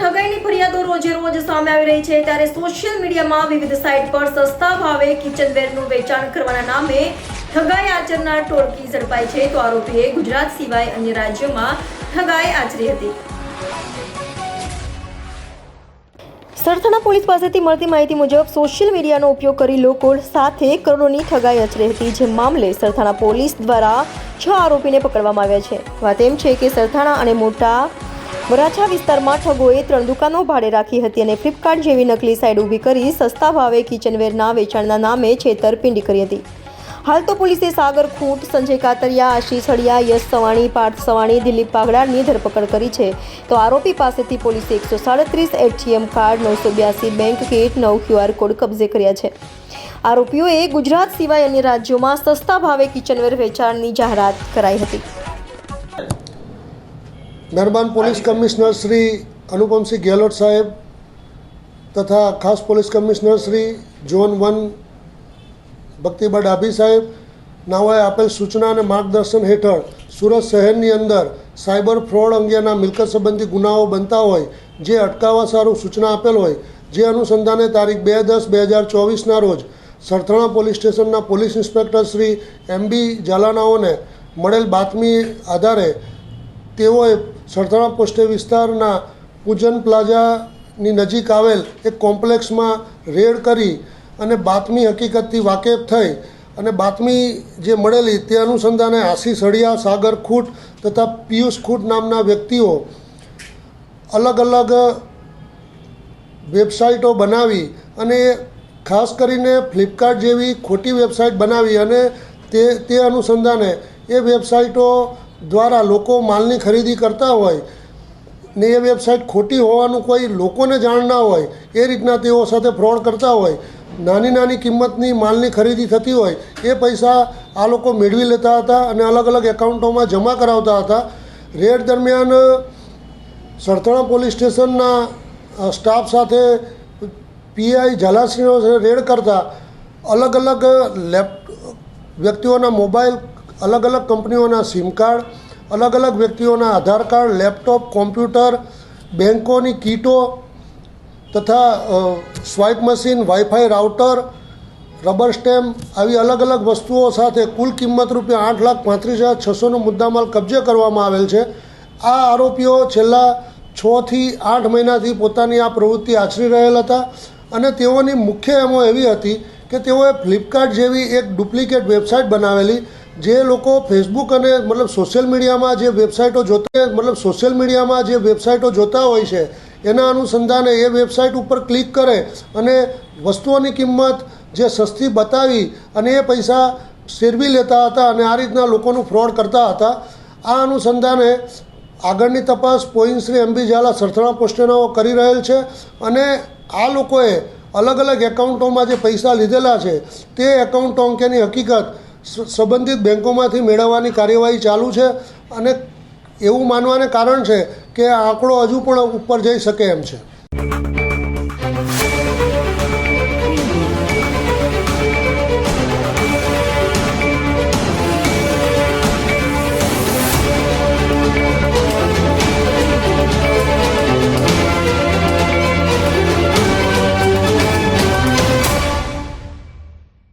જે સામે આવી રહી છે. ત્યારે સોશિયલ મીડિયામાં વિવિધ સાઇટ પર સસ્તા ભાવે કિચનવેરનું વેચાણ કરવાના નામે ઠગાઈ આચરનાર ટોળકી ઝડપાઈ છે. તો આરોપીએ ગુજરાત સિવાય અન્ય રાજ્યોમાં ઠગાઈ આચરી હતી. સરથાણા પોલીસ પાસેથી મળતી માહિતી મુજબ સોશિયલ મીડિયાનો ઉપયોગ કરી લોકો સાથે કરોડોની ઠગાઈ આચરી હતી. જે મામલે સરથાણા પોલીસ દ્વારા છ આરોપીને પકડવામાં આવ્યા છે. વાત એમ છે કે સરથાણા અને મોટા વરાછા વિસ્તારમાં ઠગોએ ત્રણ દુકાનો ભાડે રાખી હતી અને ફ્લિપકાર્ટ જેવી નકલી સાઇટ ઊભી કરી સસ્તા ભાવે કિચનવેરના વેચાણના નામે છેતરપિંડી કરી હતી. હાલ તો પોલીસે સાગર ખૂંટ, સંજય કાતરિયા, આશીષ હળિયા, યશ સવાણી, પાર્થ સવાણી, દિલીપ પાગડાની ધરપકડ કરી છે. તો આરોપી પાસેથી પોલીસે એકસો સાડત્રીસ એટીએમ કાર્ડ, નવસો બ્યાસી બેંક કીટ, નવ ક્યુઆર કોડ કબજે કર્યા છે. આરોપીઓએ ગુજરાત સિવાય અન્ય રાજ્યોમાં સસ્તા ભાવે કિચનવેર વેચાણની જાહેરાત કરાઈ હતી. મહેરબાન પોલીસ કમિશનર શ્રી અનુપમસિંહ ગેહલોત સાહેબ તથા ખાસ police commissioner Shri zone one Bhaktiba Dabhi સાહેબ નાઓએ આપેલ સૂચના અને માર્ગદર્શન હેઠળ સુરત શહેરની અંદર સાયબર ફ્રોડ અંગેના મિલકત સંબંધી ગુનાઓ બનતા હોય જે અટકાવવા સારું સૂચના આપેલ હોય જે અનુસંધાને તારીખ બે દસ બે હજાર ચોવીસના રોજ સરથાણા પોલીસ સ્ટેશનના police inspector Shri M B ઝાલાનાઓને મળેલ બાતમી આધારે તેઓએ સરથાણા પોસ્ટે વિસ્તારના પૂજન પ્લાઝાની નજીક આવેલ એક કોમ્પ્લેક્સમાં રેડ કરી અને બાતમી હકીકતથી વાકેફ થઈ અને બાતમી જે મળેલી તે અનુસંધાને આશીષ હળિયા સાગર ખૂટ તથા પિયુષ ખૂટ નામના વ્યક્તિઓ અલગ અલગ વેબસાઇટો બનાવી અને ખાસ કરીને ફ્લિપકાર્ટ જેવી ખોટી વેબસાઇટ બનાવી અને તે તે અનુસંધાને એ વેબસાઇટો દ્વારા લોકો માલની ખરીદી કરતા હોય ને એ વેબસાઇટ ખોટી હોવાનું કોઈ લોકોને જાણ ના હોય, એ રીતના તેઓ સાથે ફ્રોડ કરતા હોય, નાની નાની કિંમતની માલની ખરીદી થતી હોય, એ પૈસા આ લોકો મેળવી લેતા હતા અને અલગ અલગ એકાઉન્ટોમાં જમા કરાવતા હતા. રેડ દરમિયાન, સરથાણા પોલીસ સ્ટેશનના સ્ટાફ સાથે પીઆઈ ઝાલાશ્રીનો રેડ કરતા અલગ અલગ લેપ, વ્યક્તિઓના મોબાઈલ અલગ અલગ કંપનીઓના સિમ કાર્ડ અલગ અલગ વ્યક્તિઓના આધાર કાર્ડ, લેપટોપ, કોમ્પ્યુટર બેન્કોની કીટો તથા swipe machine, wifi router, rubber stamp આવી અલગ અલગ વસ્તુઓ સાથે કુલ કિંમત રૂપિયા આઠ લાખ પાંત્રીસ હજાર છસોનો મુદ્દામાલ કબજે કરવામાં આવેલ છે. આ આરોપીઓ છેલ્લા છથી આઠ મહિનાથી પોતાની આ પ્રવૃત્તિ આચરી રહેલ હતા અને તેઓની મુખ્ય એમો એવી હતી કે તેઓએ ફ્લિપકાર્ટ જેવી એક ડુપ્લિકેટ વેબસાઇટ બનાવેલી જે લોકો ફેસબુક અને મતલબ સોશિયલ મીડિયામાં જે વેબસાઇટો જોતા મતલબ સોશિયલ મીડિયામાં જે વેબસાઇટો જોતા હોય છે, એના અનુસંધાને એ વેબસાઇટ ઉપર ક્લિક કરે અને વસ્તુઓની કિંમત જે સસ્તી બતાવી અને એ પૈસા શેરવી લેતા હતા અને આ રીતના લોકોનું ફ્રોડ કરતા હતા. આ અનુસંધાને આગળની તપાસ point Shri M B Zala Sarthana પોસ્ટેનાઓ કરી રહેલ છે અને આ લોકોએ અલગ અલગ એકાઉન્ટોમાં જે પૈસા લીધેલા છે, તે એકાઉન્ટો અંકેની હકીકત સંબંધિત બેન્કોમાંથી મેળવવાની કાર્યવાહી ચાલુ છે અને એવું માનવાને કારણ છે કે આ આંકડો હજુ પણ ઉપર જઈ શકે એમ છે.